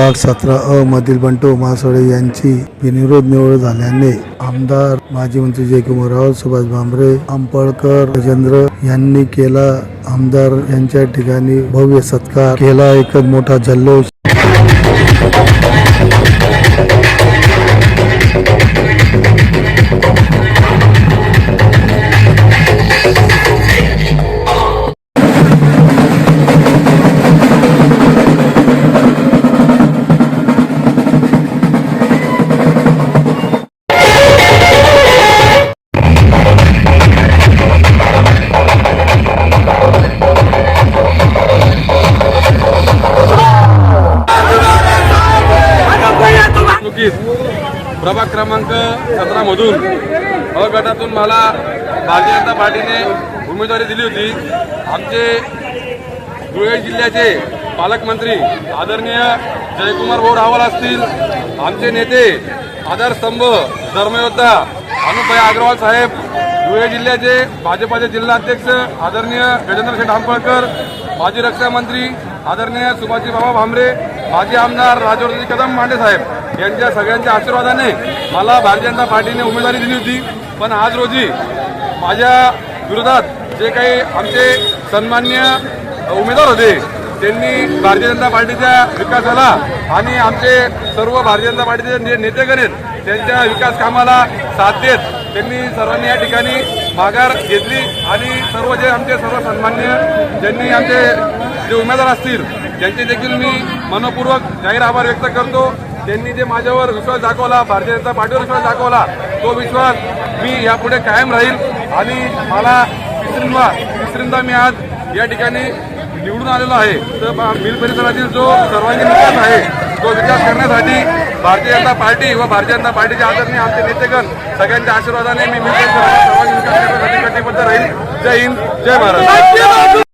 Ward सतरा अ मधील बंटू मासोळे यांची बिनविरोध निवड झाल्याने आमदार माजी मंत्री जयकुमार राव सुभाष भांबरे अंपळकर गजेंद्र यांनी केला आमदार यांच्या ठिकाणी भव्य सत्कार. केला एकच मोठा जल्लोष. प्रभाग क्रमांक सतरामधून अ गटातून मला भारतीय जनता पार्टीने उमेदवारी दिली होती. आमचे धुळे जिल्ह्याचे पालकमंत्री आदरणीय जयकुमार भाऊ रावल असतील आमचे नेते आधारस्तंभ धर्मयोद्धा अनुपय अग्रवाल साहेब धुळे जिल्ह्याचे भाजपाचे जिल्हाध्यक्ष आदरणीय गजेंद्र शेठ आंबळकर माजी रक्षा मंत्री आदरणीय सुभाषजी बाबा भामरे माजी आमदार राजवर्धन कदम मांडे साहेब यांच्या सगळ्यांच्या आशीर्वादाने मला भारतीय जनता पार्टीने उमेदवारी दिली होती. पण आज रोजी माझ्या विरोधात जे काही आमचे सन्मान्य उमेदवार होते त्यांनी भारतीय जनता पार्टीच्या विकासाला आणि आमचे सर्व भारतीय जनता पार्टीचे जे नेतेगण आहेत त्यांच्या विकास कामाला साथ देत त्यांनी सर्वांनी या ठिकाणी माघार घेतली आणि सर्व जे आमचे सर्व सन्मान्य ज्यांनी आमचे जे उमेदवार असतील त्यांचे देखील मी मनपूर्वक जाहीर आभार व्यक्त करतो. त्यांनी जे माझ्यावर विश्वास दाखवला भारतीय जनता पार्टीवर विश्वास दाखवला तो विश्वास मी यापुढे कायम राहील आणि मला तिसरींदा तिसरींदा मी आज या ठिकाणी निवडून आलेलो आहे. तर मिल परिसरातील जो सर्वांगीण विकास आहे तो विकास करण्यासाठी भारतीय जनता पार्टी व भारतीय जनता पार्टीचे आदरणीय आमचे नेतेगण सगळ्यांच्या आशीर्वादाने मी मिल परिसरात सर्वांगीण विकास करण्यासाठी कटिबद्ध राहील. जय हिंद जय महाराष्ट्र